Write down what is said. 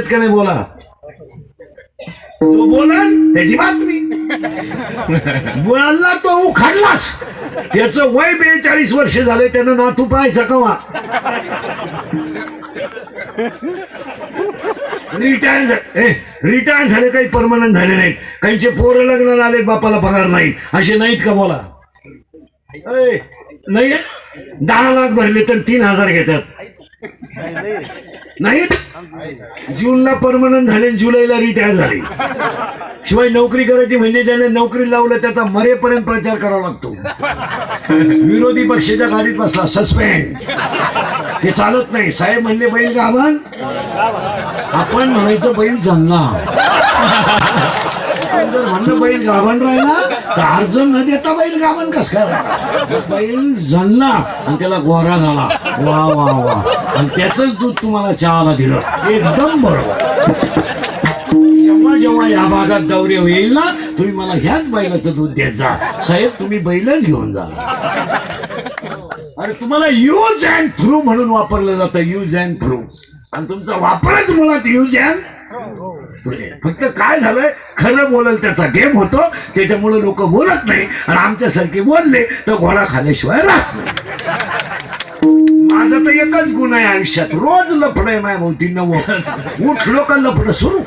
का नाही बोला? जो बोलाल त्याची बातमी. बोलला तो उखाडलाच. त्याच वय बेचाळीस वर्ष झाले त्यानं नातू पाहायचा कवा? रिटायर रिटायर झाले काही परमनंट झाले नाहीत. काहींचे पोरं लग्नाला आले बापाला पगार नाही. असे नाहीत का बोला? ए, नाही. दहा लाख भरले तर तीन हजार घेतात. नाहीत? जूनला परमनंट झाले आणि जुलैला रिटायर झाले. शिवाय नोकरी करायची म्हणजे ज्याने नोकरी लावलं त्याचा मरेपर्यंत प्रचार करावा लागतो. विरोधी पक्षाच्या गाडीत बसला सस्पेंड ते चालत नाही. साहेब म्हणले बैल का आपण म्हणायचं बैल जमला आपण जर बैल गाभण राहिला तर अर्ज न देता बैल गाभण कस काय बैल जणला आणि त्याला गोरा झाला. वा वा वा. आणि त्याचंच दूध तुम्हाला चहाला दिलं. एकदम बरोबर. जेव्हा जेव्हा या भागात दौरे होईल ना तुम्ही मला ह्याच बैलाचं दूध देत जा. साहेब तुम्ही बैलच घेऊन जा. अरे तुम्हाला यूज अँड थ्रू म्हणून वापरलं जातं यूज अँड थ्रू आणि तुमचा वापरच मुळात यूज अँड फक्त काय झालंय? खरं बोलल त्याचा गेम होतो. त्याच्यामुळे लोक बोलत नाही. आणि आमच्यासारखे बोलले तर घोडा खाल्याशिवाय राहत नाही. माझा तर एकच गुण आहे आयुष्यात. रोज लफड आहे माझ्या भोवती. नवं. उठलो का लफड सुरू.